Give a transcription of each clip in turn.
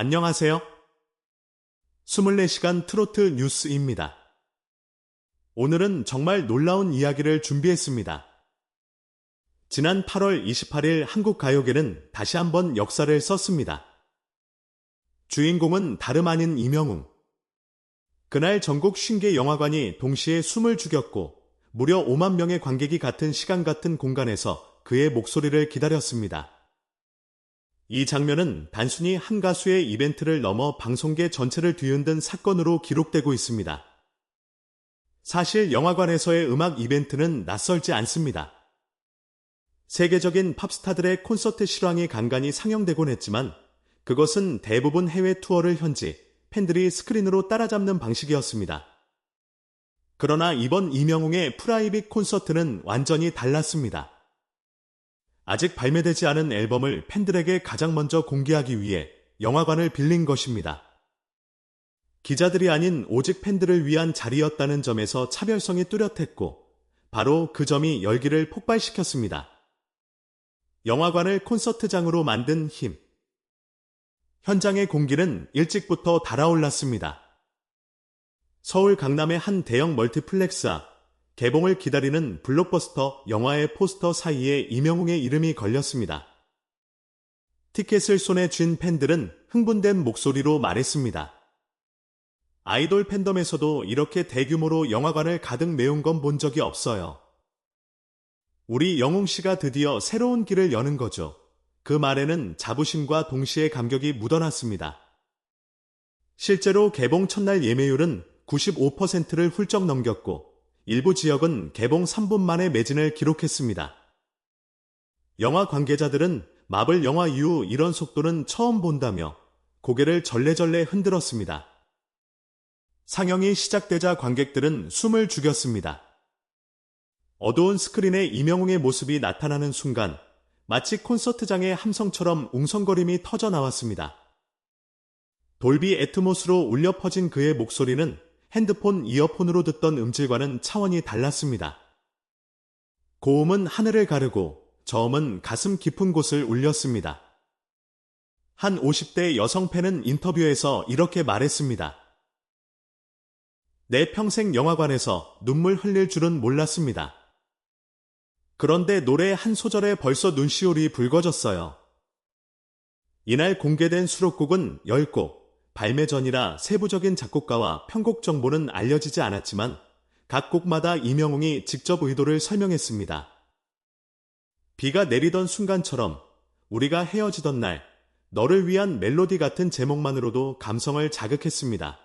안녕하세요. 24시간 트로트 뉴스입니다. 오늘은 정말 놀라운 이야기를 준비했습니다. 지난 8월 28일 한국 가요계는 다시 한번 역사를 썼습니다. 주인공은 다름 아닌 이명웅. 그날 전국 50개 영화관이 동시에 숨을 죽였고 무려 5만 명의 관객이 같은 시간 같은 공간에서 그의 목소리를 기다렸습니다. 이 장면은 단순히 한 가수의 이벤트를 넘어 방송계 전체를 뒤흔든 사건으로 기록되고 있습니다. 사실 영화관에서의 음악 이벤트는 낯설지 않습니다. 세계적인 팝스타들의 콘서트 실황이 간간히 상영되곤 했지만 그것은 대부분 해외 투어를 현지 팬들이 스크린으로 따라잡는 방식이었습니다. 그러나 이번 이명웅의 프라이빗 콘서트는 완전히 달랐습니다. 아직 발매되지 않은 앨범을 팬들에게 가장 먼저 공개하기 위해 영화관을 빌린 것입니다. 기자들이 아닌 오직 팬들을 위한 자리였다는 점에서 차별성이 뚜렷했고, 바로 그 점이 열기를 폭발시켰습니다. 영화관을 콘서트장으로 만든 힘. 현장의 공기는 일찍부터 달아올랐습니다. 서울 강남의 한 대형 멀티플렉스 앞, 개봉을 기다리는 블록버스터 영화의 포스터 사이에 이명웅의 이름이 걸렸습니다. 티켓을 손에 쥔 팬들은 흥분된 목소리로 말했습니다. 아이돌 팬덤에서도 이렇게 대규모로 영화관을 가득 메운 건 본 적이 없어요. 우리 영웅 씨가 드디어 새로운 길을 여는 거죠. 그 말에는 자부심과 동시에 감격이 묻어났습니다. 실제로 개봉 첫날 예매율은 95%를 훌쩍 넘겼고 일부 지역은 개봉 3분 만에 매진을 기록했습니다. 영화 관계자들은 마블 영화 이후 이런 속도는 처음 본다며 고개를 절레절레 흔들었습니다. 상영이 시작되자 관객들은 숨을 죽였습니다. 어두운 스크린에 이명웅의 모습이 나타나는 순간 마치 콘서트장의 함성처럼 웅성거림이 터져 나왔습니다. 돌비 애트모스로 울려 퍼진 그의 목소리는 핸드폰 이어폰으로 듣던 음질과는 차원이 달랐습니다. 고음은 하늘을 가르고 저음은 가슴 깊은 곳을 울렸습니다. 한 50대 여성 팬은 인터뷰에서 이렇게 말했습니다. 내 평생 영화관에서 눈물 흘릴 줄은 몰랐습니다. 그런데 노래 한 소절에 벌써 눈시울이 붉어졌어요. 이날 공개된 수록곡은 10곡, 발매 전이라 세부적인 작곡가와 편곡 정보는 알려지지 않았지만 각 곡마다 이명웅이 직접 의도를 설명했습니다. 비가 내리던 순간처럼 우리가 헤어지던 날 너를 위한 멜로디 같은 제목만으로도 감성을 자극했습니다.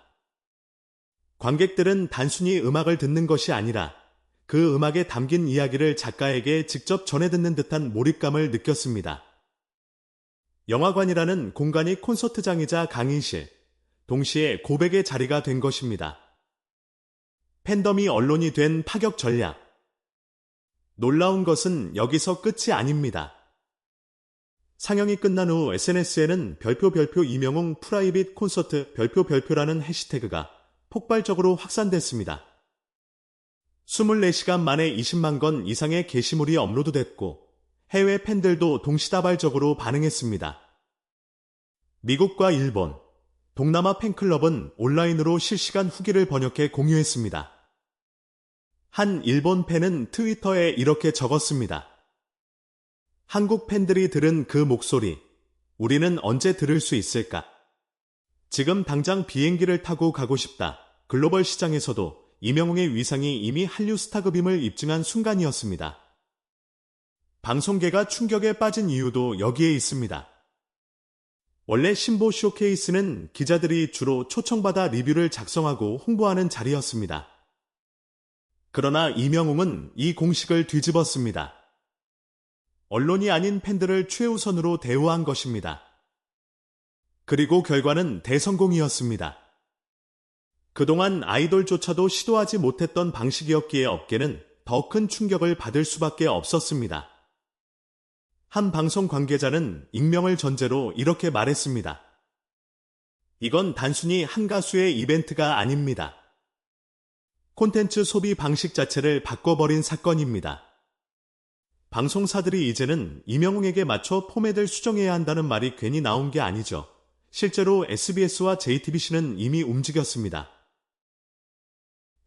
관객들은 단순히 음악을 듣는 것이 아니라 그 음악에 담긴 이야기를 작가에게 직접 전해 듣는 듯한 몰입감을 느꼈습니다. 영화관이라는 공간이 콘서트장이자 강의실, 동시에 고백의 자리가 된 것입니다. 팬덤이 언론이 된 파격 전략. 놀라운 것은 여기서 끝이 아닙니다. 상영이 끝난 후 SNS에는 별표 별표 이명웅 프라이빗 콘서트 별표 별표라는 해시태그가 폭발적으로 확산됐습니다. 24시간 만에 20만 건 이상의 게시물이 업로드됐고 해외 팬들도 동시다발적으로 반응했습니다. 미국과 일본, 동남아 팬클럽은 온라인으로 실시간 후기를 번역해 공유했습니다. 한 일본 팬은 트위터에 이렇게 적었습니다. 한국 팬들이 들은 그 목소리, 우리는 언제 들을 수 있을까? 지금 당장 비행기를 타고 가고 싶다. 글로벌 시장에서도 이명웅의 위상이 이미 한류 스타급임을 입증한 순간이었습니다. 방송계가 충격에 빠진 이유도 여기에 있습니다. 원래 신보 쇼케이스는 기자들이 주로 초청받아 리뷰를 작성하고 홍보하는 자리였습니다. 그러나 이명웅은 이 공식을 뒤집었습니다. 언론이 아닌 팬들을 최우선으로 대우한 것입니다. 그리고 결과는 대성공이었습니다. 그동안 아이돌조차도 시도하지 못했던 방식이었기에 업계는 더 큰 충격을 받을 수밖에 없었습니다. 한 방송 관계자는 익명을 전제로 이렇게 말했습니다. 이건 단순히 한 가수의 이벤트가 아닙니다. 콘텐츠 소비 방식 자체를 바꿔버린 사건입니다. 방송사들이 이제는 이명웅에게 맞춰 포맷을 수정해야 한다는 말이 괜히 나온 게 아니죠. 실제로 SBS와 JTBC는 이미 움직였습니다.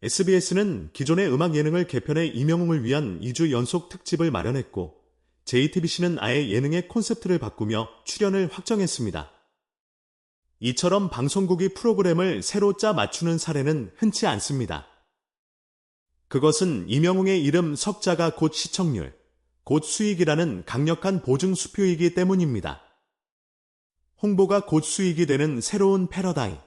SBS는 기존의 음악 예능을 개편해 이명웅을 위한 2주 연속 특집을 마련했고, JTBC는 아예 예능의 콘셉트를 바꾸며 출연을 확정했습니다. 이처럼 방송국이 프로그램을 새로 짜 맞추는 사례는 흔치 않습니다. 그것은 이명웅의 이름 석자가 곧 시청률, 곧 수익이라는 강력한 보증 수표이기 때문입니다. 홍보가 곧 수익이 되는 새로운 패러다임.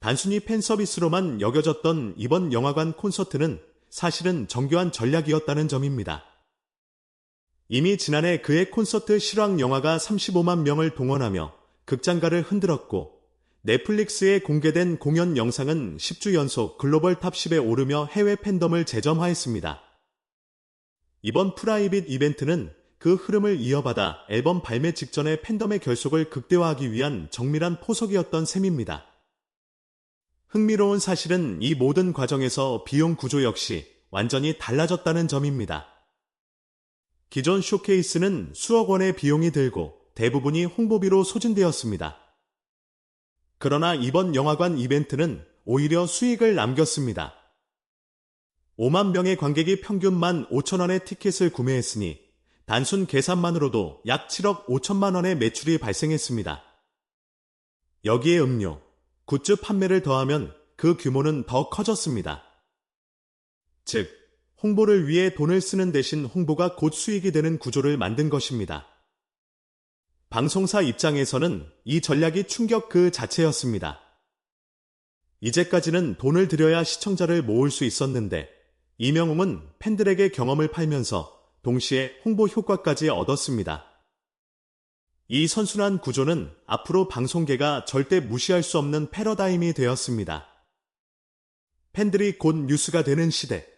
단순히 팬 서비스로만 여겨졌던 이번 영화관 콘서트는 사실은 정교한 전략이었다는 점입니다. 이미 지난해 그의 콘서트 실황 영화가 35만 명을 동원하며 극장가를 흔들었고 넷플릭스에 공개된 공연 영상은 10주 연속 글로벌 탑 10에 오르며 해외 팬덤을 재점화했습니다. 이번 프라이빗 이벤트는 그 흐름을 이어받아 앨범 발매 직전에 팬덤의 결속을 극대화하기 위한 정밀한 포석이었던 셈입니다. 흥미로운 사실은 이 모든 과정에서 비용 구조 역시 완전히 달라졌다는 점입니다. 기존 쇼케이스는 수억 원의 비용이 들고 대부분이 홍보비로 소진되었습니다. 그러나 이번 영화관 이벤트는 오히려 수익을 남겼습니다. 5만 명의 관객이 평균 1만 5천 원의 티켓을 구매했으니 단순 계산만으로도 약 7억 5천만 원의 매출이 발생했습니다. 여기에 음료, 굿즈 판매를 더하면 그 규모는 더 커졌습니다. 즉, 홍보를 위해 돈을 쓰는 대신 홍보가 곧 수익이 되는 구조를 만든 것입니다. 방송사 입장에서는 이 전략이 충격 그 자체였습니다. 이제까지는 돈을 들여야 시청자를 모을 수 있었는데 이명웅은 팬들에게 경험을 팔면서 동시에 홍보 효과까지 얻었습니다. 이 선순환 구조는 앞으로 방송계가 절대 무시할 수 없는 패러다임이 되었습니다. 팬들이 곧 뉴스가 되는 시대.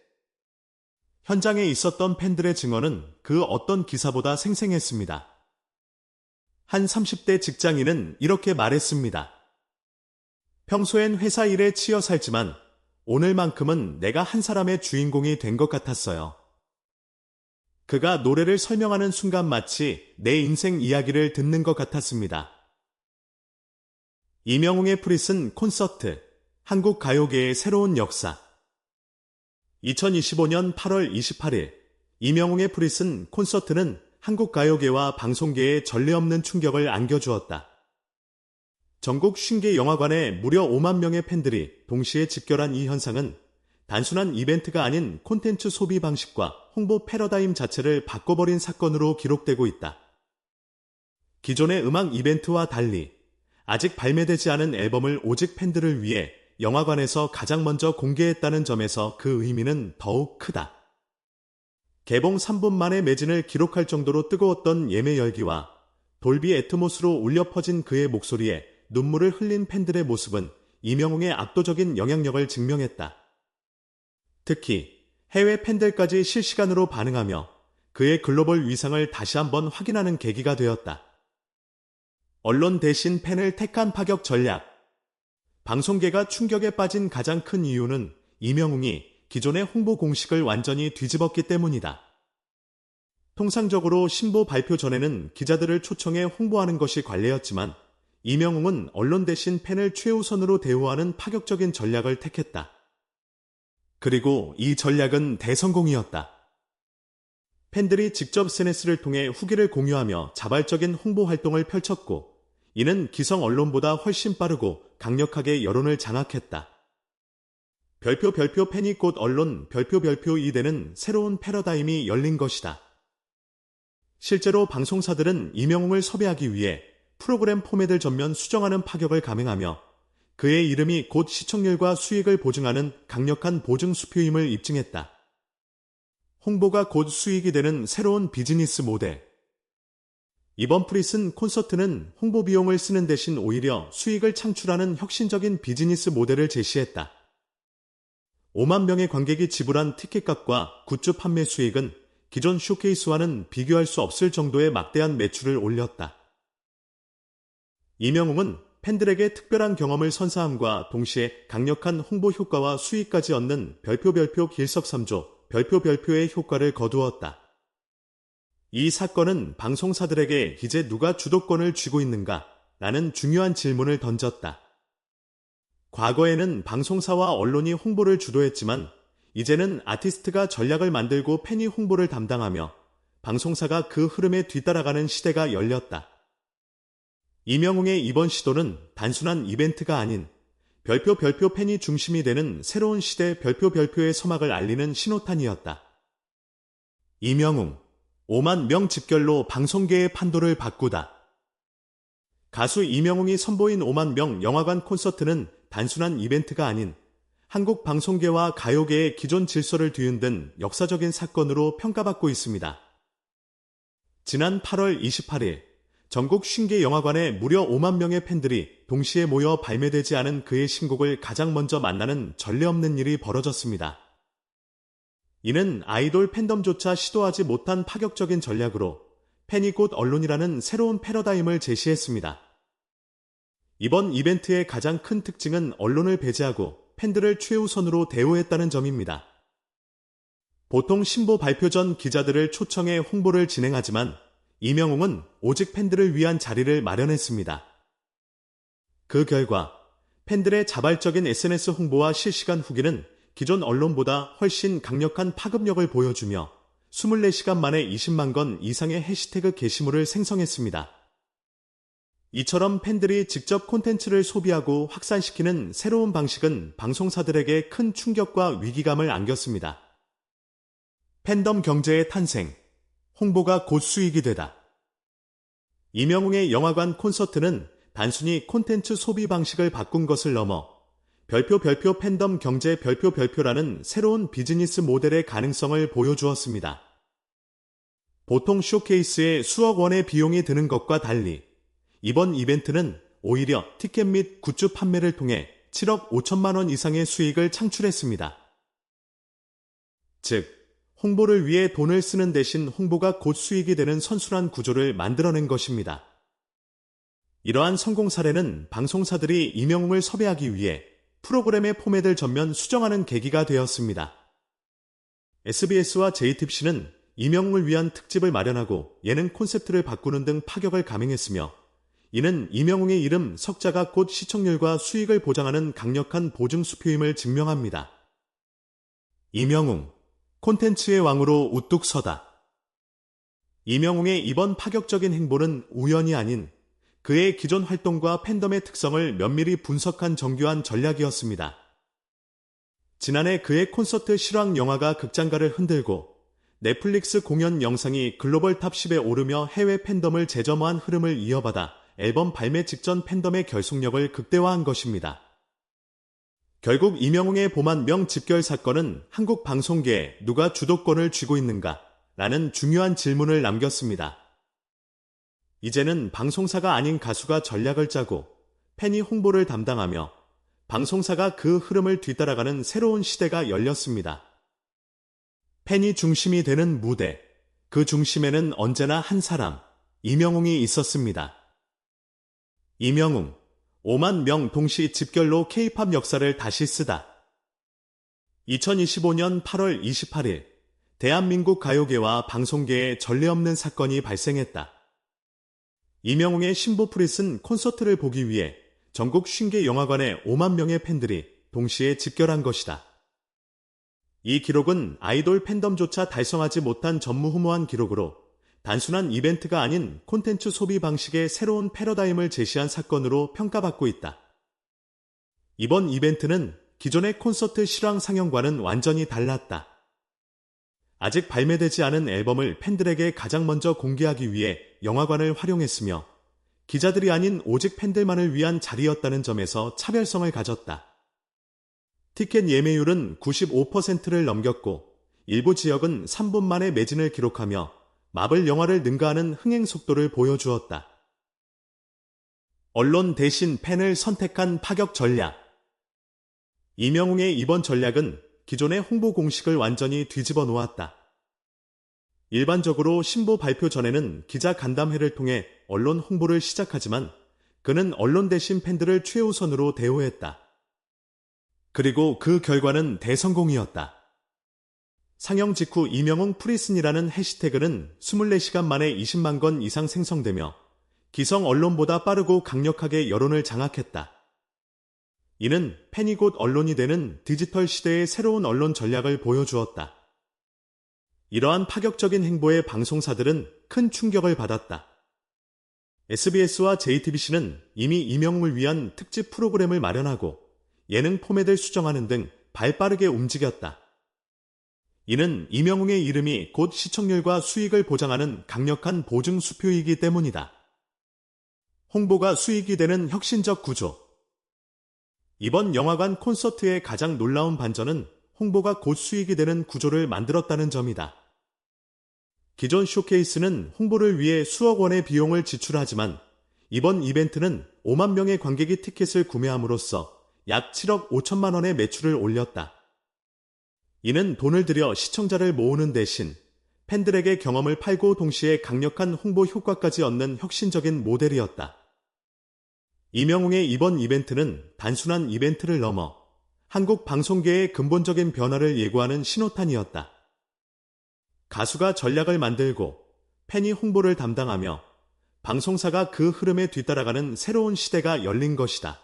현장에 있었던 팬들의 증언은 그 어떤 기사보다 생생했습니다. 한 30대 직장인은 이렇게 말했습니다. 평소엔 회사 일에 치여 살지만 오늘만큼은 내가 한 사람의 주인공이 된 것 같았어요. 그가 노래를 설명하는 순간 마치 내 인생 이야기를 듣는 것 같았습니다. 이명웅의 프리슨 콘서트, 한국 가요계의 새로운 역사. 2025년 8월 28일, 이명웅의 프리슨 콘서트는 한국 가요계와 방송계에 전례 없는 충격을 안겨주었다. 전국 쉰개 영화관에 무려 5만 명의 팬들이 동시에 집결한 이 현상은 단순한 이벤트가 아닌 콘텐츠 소비 방식과 홍보 패러다임 자체를 바꿔버린 사건으로 기록되고 있다. 기존의 음악 이벤트와 달리 아직 발매되지 않은 앨범을 오직 팬들을 위해 영화관에서 가장 먼저 공개했다는 점에서 그 의미는 더욱 크다. 개봉 3분 만에 매진을 기록할 정도로 뜨거웠던 예매 열기와 돌비 애트모스로 울려 퍼진 그의 목소리에 눈물을 흘린 팬들의 모습은 이명웅의 압도적인 영향력을 증명했다. 특히 해외 팬들까지 실시간으로 반응하며 그의 글로벌 위상을 다시 한번 확인하는 계기가 되었다. 언론 대신 팬을 택한 파격 전략. 방송계가 충격에 빠진 가장 큰 이유는 이명웅이 기존의 홍보 공식을 완전히 뒤집었기 때문이다. 통상적으로 신보 발표 전에는 기자들을 초청해 홍보하는 것이 관례였지만 이명웅은 언론 대신 팬을 최우선으로 대우하는 파격적인 전략을 택했다. 그리고 이 전략은 대성공이었다. 팬들이 직접 SNS를 통해 후기를 공유하며 자발적인 홍보 활동을 펼쳤고, 이는 기성 언론보다 훨씬 빠르고 강력하게 여론을 장악했다. 별표 별표 팬이 곧 언론 별표 별표 이되는 새로운 패러다임이 열린 것이다. 실제로 방송사들은 이명웅을 섭외하기 위해 프로그램 포맷을 전면 수정하는 파격을 감행하며 그의 이름이 곧 시청률과 수익을 보증하는 강력한 보증 수표임을 입증했다. 홍보가 곧 수익이 되는 새로운 비즈니스 모델. 이번 프리슨 콘서트는 홍보 비용을 쓰는 대신 오히려 수익을 창출하는 혁신적인 비즈니스 모델을 제시했다. 5만 명의 관객이 지불한 티켓값과 굿즈 판매 수익은 기존 쇼케이스와는 비교할 수 없을 정도의 막대한 매출을 올렸다. 이명웅은 팬들에게 특별한 경험을 선사함과 동시에 강력한 홍보 효과와 수익까지 얻는 별표 별표 길석삼조 별표 별표의 효과를 거두었다. 이 사건은 방송사들에게 이제 누가 주도권을 쥐고 있는가 라는 중요한 질문을 던졌다. 과거에는 방송사와 언론이 홍보를 주도했지만 이제는 아티스트가 전략을 만들고 팬이 홍보를 담당하며 방송사가 그 흐름에 뒤따라가는 시대가 열렸다. 이명웅의 이번 시도는 단순한 이벤트가 아닌 별표 별표 팬이 중심이 되는 새로운 시대 별표 별표의 서막을 알리는 신호탄이었다. 이명웅, 5만 명 집결로 방송계의 판도를 바꾸다. 가수 이명웅이 선보인 5만 명 영화관 콘서트는 단순한 이벤트가 아닌 한국 방송계와 가요계의 기존 질서를 뒤흔든 역사적인 사건으로 평가받고 있습니다. 지난 8월 28일 전국 50개 영화관에 무려 5만 명의 팬들이 동시에 모여 발매되지 않은 그의 신곡을 가장 먼저 만나는 전례 없는 일이 벌어졌습니다. 이는 아이돌 팬덤조차 시도하지 못한 파격적인 전략으로 팬이 곧 언론이라는 새로운 패러다임을 제시했습니다. 이번 이벤트의 가장 큰 특징은 언론을 배제하고 팬들을 최우선으로 대우했다는 점입니다. 보통 신보 발표 전 기자들을 초청해 홍보를 진행하지만 이명웅은 오직 팬들을 위한 자리를 마련했습니다. 그 결과 팬들의 자발적인 SNS 홍보와 실시간 후기는 기존 언론보다 훨씬 강력한 파급력을 보여주며 24시간 만에 20만 건 이상의 해시태그 게시물을 생성했습니다. 이처럼 팬들이 직접 콘텐츠를 소비하고 확산시키는 새로운 방식은 방송사들에게 큰 충격과 위기감을 안겼습니다. 팬덤 경제의 탄생, 홍보가 곧 수익이 되다. 이명웅의 영화관 콘서트는 단순히 콘텐츠 소비 방식을 바꾼 것을 넘어 별표 별표 팬덤 경제 별표 별표라는 새로운 비즈니스 모델의 가능성을 보여주었습니다. 보통 쇼케이스에 수억 원의 비용이 드는 것과 달리 이번 이벤트는 오히려 티켓 및 굿즈 판매를 통해 7억 5천만 원 이상의 수익을 창출했습니다. 즉, 홍보를 위해 돈을 쓰는 대신 홍보가 곧 수익이 되는 선순환 구조를 만들어낸 것입니다. 이러한 성공 사례는 방송사들이 이명웅을 섭외하기 위해 프로그램의 포맷을 전면 수정하는 계기가 되었습니다. SBS와 JTBC는 이명웅을 위한 특집을 마련하고 예능 콘셉트를 바꾸는 등 파격을 감행했으며 이는 이명웅의 이름 석자가 곧 시청률과 수익을 보장하는 강력한 보증 수표임을 증명합니다. 이명웅 콘텐츠의 왕으로 우뚝 서다. 이명웅의 이번 파격적인 행보는 우연이 아닌 그의 기존 활동과 팬덤의 특성을 면밀히 분석한 정교한 전략이었습니다. 지난해 그의 콘서트 실황 영화가 극장가를 흔들고 넷플릭스 공연 영상이 글로벌 탑 10에 오르며 해외 팬덤을 재점화한 흐름을 이어받아 앨범 발매 직전 팬덤의 결속력을 극대화한 것입니다. 결국 이명웅의 보만 명 집결 사건은 한국 방송계에 누가 주도권을 쥐고 있는가? 라는 중요한 질문을 남겼습니다. 이제는 방송사가 아닌 가수가 전략을 짜고 팬이 홍보를 담당하며 방송사가 그 흐름을 뒤따라가는 새로운 시대가 열렸습니다. 팬이 중심이 되는 무대, 그 중심에는 언제나 한 사람, 이명웅이 있었습니다. 이명웅, 5만 명 동시 집결로 케이팝 역사를 다시 쓰다. 2025년 8월 28일 대한민국 가요계와 방송계에 전례 없는 사건이 발생했다. 이명웅의 신보 프리슨 콘서트를 보기 위해 전국 50개 영화관에 5만 명의 팬들이 동시에 집결한 것이다. 이 기록은 아이돌 팬덤조차 달성하지 못한 전무후무한 기록으로 단순한 이벤트가 아닌 콘텐츠 소비 방식의 새로운 패러다임을 제시한 사건으로 평가받고 있다. 이번 이벤트는 기존의 콘서트 실황 상영과는 완전히 달랐다. 아직 발매되지 않은 앨범을 팬들에게 가장 먼저 공개하기 위해 영화관을 활용했으며 기자들이 아닌 오직 팬들만을 위한 자리였다는 점에서 차별성을 가졌다. 티켓 예매율은 95%를 넘겼고 일부 지역은 3분 만에 매진을 기록하며 마블 영화를 능가하는 흥행 속도를 보여주었다. 언론 대신 팬을 선택한 파격 전략. 이명웅의 이번 전략은 기존의 홍보 공식을 완전히 뒤집어 놓았다. 일반적으로 신보 발표 전에는 기자 간담회를 통해 언론 홍보를 시작하지만 그는 언론 대신 팬들을 최우선으로 대우했다. 그리고 그 결과는 대성공이었다. 상영 직후 이명웅 프리슨이라는 해시태그는 24시간 만에 20만 건 이상 생성되며 기성 언론보다 빠르고 강력하게 여론을 장악했다. 이는 팬이 곧 언론이 되는 디지털 시대의 새로운 언론 전략을 보여주었다. 이러한 파격적인 행보에 방송사들은 큰 충격을 받았다. SBS와 JTBC는 이미 이명웅을 위한 특집 프로그램을 마련하고 예능 포맷을 수정하는 등 발빠르게 움직였다. 이는 이명웅의 이름이 곧 시청률과 수익을 보장하는 강력한 보증 수표이기 때문이다. 홍보가 수익이 되는 혁신적 구조. 이번 영화관 콘서트의 가장 놀라운 반전은 홍보가 곧 수익이 되는 구조를 만들었다는 점이다. 기존 쇼케이스는 홍보를 위해 수억 원의 비용을 지출하지만 이번 이벤트는 5만 명의 관객이 티켓을 구매함으로써 약 7억 5천만 원의 매출을 올렸다. 이는 돈을 들여 시청자를 모으는 대신 팬들에게 경험을 팔고 동시에 강력한 홍보 효과까지 얻는 혁신적인 모델이었다. 이명웅의 이번 이벤트는 단순한 이벤트를 넘어 한국 방송계의 근본적인 변화를 예고하는 신호탄이었다. 가수가 전략을 만들고 팬이 홍보를 담당하며 방송사가 그 흐름에 뒤따라가는 새로운 시대가 열린 것이다.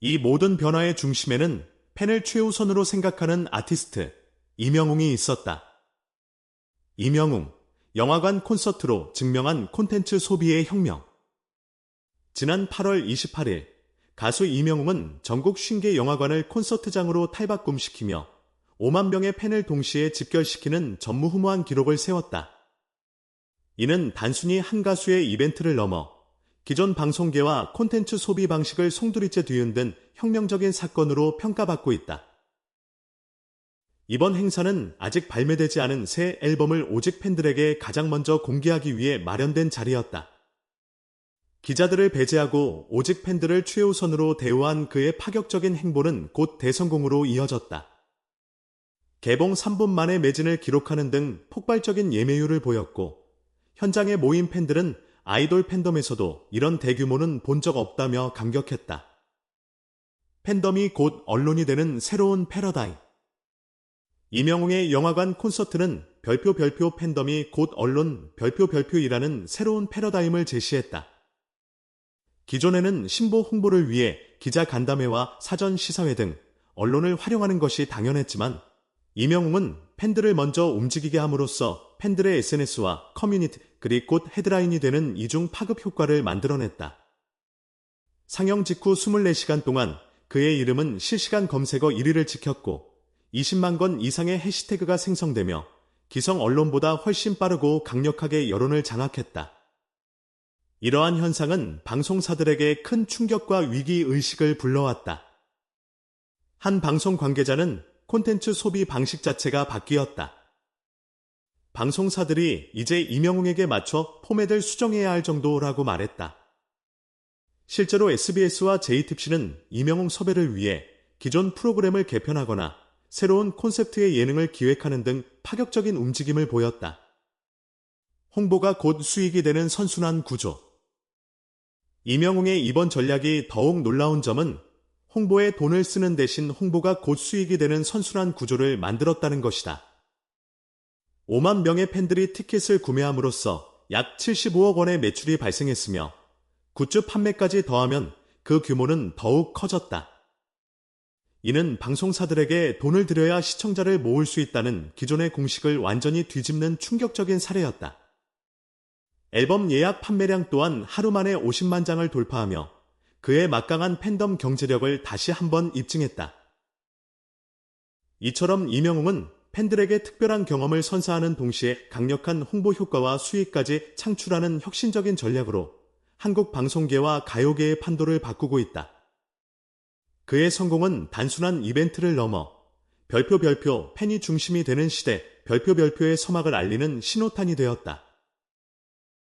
이 모든 변화의 중심에는 팬을 최우선으로 생각하는 아티스트 이명웅이 있었다. 이명웅, 영화관 콘서트로 증명한 콘텐츠 소비의 혁명. 지난 8월 28일 가수 이명웅은 전국 50개 영화관을 콘서트장으로 탈바꿈시키며 5만 명의 팬을 동시에 집결시키는 전무후무한 기록을 세웠다. 이는 단순히 한 가수의 이벤트를 넘어 기존 방송계와 콘텐츠 소비 방식을 송두리째 뒤흔든 혁명적인 사건으로 평가받고 있다. 이번 행사는 아직 발매되지 않은 새 앨범을 오직 팬들에게 가장 먼저 공개하기 위해 마련된 자리였다. 기자들을 배제하고 오직 팬들을 최우선으로 대우한 그의 파격적인 행보는 곧 대성공으로 이어졌다. 개봉 3분 만에 매진을 기록하는 등 폭발적인 예매율을 보였고 현장에 모인 팬들은 아이돌 팬덤에서도 이런 대규모는 본 적 없다며 감격했다. 팬덤이 곧 언론이 되는 새로운 패러다임. 이명웅의 영화관 콘서트는 별표 별표 팬덤이 곧 언론 별표 별표이라는 새로운 패러다임을 제시했다. 기존에는 신보 홍보를 위해 기자 간담회와 사전 시사회 등 언론을 활용하는 것이 당연했지만 이명웅은 팬들을 먼저 움직이게 함으로써 팬들의 SNS와 커뮤니티 그리고 곧 헤드라인이 되는 이중 파급 효과를 만들어냈다. 상영 직후 24시간 동안 그의 이름은 실시간 검색어 1위를 지켰고 20만 건 이상의 해시태그가 생성되며 기성 언론보다 훨씬 빠르고 강력하게 여론을 장악했다. 이러한 현상은 방송사들에게 큰 충격과 위기 의식을 불러왔다. 한 방송 관계자는 콘텐츠 소비 방식 자체가 바뀌었다. 방송사들이 이제 이명웅에게 맞춰 포맷을 수정해야 할 정도라고 말했다. 실제로 SBS와 JTBC는 이명웅 섭외를 위해 기존 프로그램을 개편하거나 새로운 콘셉트의 예능을 기획하는 등 파격적인 움직임을 보였다. 홍보가 곧 수익이 되는 선순환 구조. 이명웅의 이번 전략이 더욱 놀라운 점은 홍보에 돈을 쓰는 대신 홍보가 곧 수익이 되는 선순환 구조를 만들었다는 것이다. 5만 명의 팬들이 티켓을 구매함으로써 약 75억 원의 매출이 발생했으며 굿즈 판매까지 더하면 그 규모는 더욱 커졌다. 이는 방송사들에게 돈을 들여야 시청자를 모을 수 있다는 기존의 공식을 완전히 뒤집는 충격적인 사례였다. 앨범 예약 판매량 또한 하루 만에 50만 장을 돌파하며 그의 막강한 팬덤 경제력을 다시 한번 입증했다. 이처럼 이명웅은 팬들에게 특별한 경험을 선사하는 동시에 강력한 홍보 효과와 수익까지 창출하는 혁신적인 전략으로 한국 방송계와 가요계의 판도를 바꾸고 있다. 그의 성공은 단순한 이벤트를 넘어 별표 별표 팬이 중심이 되는 시대 별표 별표의 서막을 알리는 신호탄이 되었다.